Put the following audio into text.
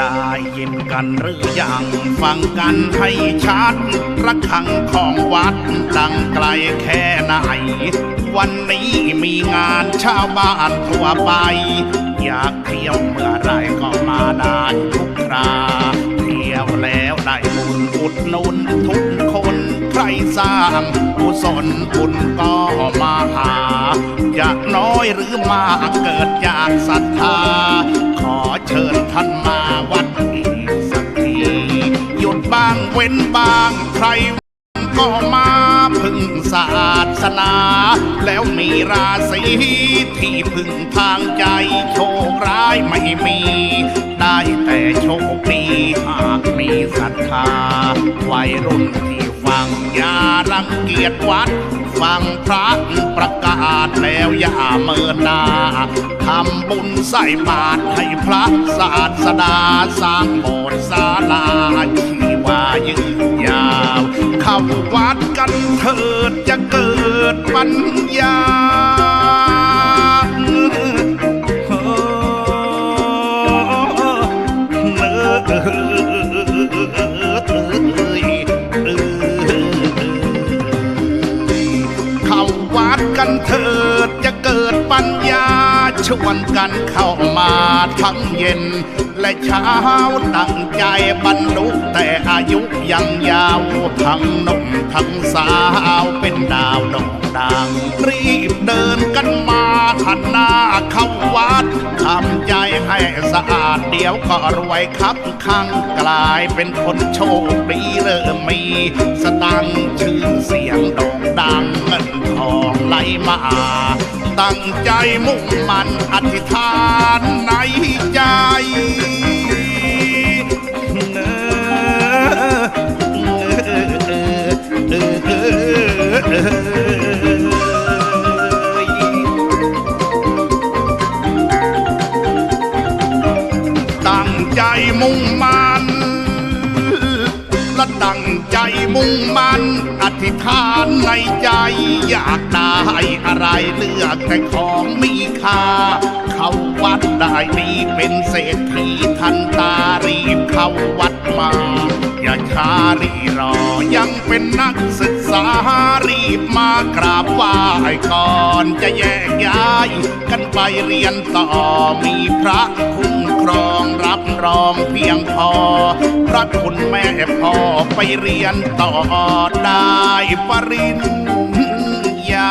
ได้ยินกันหรือยังฟังกันให้ชัดระฆังของวัดดังไกลแค่ไหน วันนี้มีงานชาวบ้านทั่วไป อยากเที่ยวเมื่อไรก็มาได้ทุกคราเที่ยวแล้วได้บุญอุดนุนทุกคนใครสร้างกุศลบุญก็มาหาจะน้อยหรือมากเกิดจากศรัทธา ขอเชิญท่านมา เว้นบางใครก็มาพึ่งศาสนา แล้วมีราศีที่พึ่งทางใจโชคร้ายไม่มี ได้แต่โชคดีหากมีศรัทธาวัยรุ่นที่ฟังอย่ารังเกียจวัด ฟังพระประกาศแล้วอย่าเมินนาทำบุญใส่บาตรให้พระศาสดาสร้างโบสถ์ศาล เถิดจะเกิดปัญญาเข้าวัดกันเถิดจะเกิดปัญญา ชวนกันเข้ามา ทั้งเย็น และเช้าตั้งใจบรรลุแต่อายุยังยาวทั้งหนุ่มทั้งสาวเป็นดาวด่งดังรีบเดินกันมาหันหน้าเข้าวัดทำใจให้สะอาดเดี๋ยวก็รวยครับข้างกลายเป็นคนโชคดีเริ่มมี สตังชื่อเสียงโด่งดังเงินทองไหลมา ตั้งใจมุ่งมันอธิษฐานในใจตั้งใจมุ่งมัน และตั้งใจมุ่งมันอธิษฐานในใจ อยากได้อะไรเลือกแต่ของมีค่า เข้าวัดได้ดีเป็นเศรษฐีทันตารีบเข้าวัดมา อย่าช้ารีรอยังเป็นนักศึกษารีบมากราบไหว้ก่อนจะแยกย้าย กันไปเรียนต่อมีพระคุ้มครอง รองเพียงพอพระคุณแม่พ่อไปเรียนต่อได้ปริญญา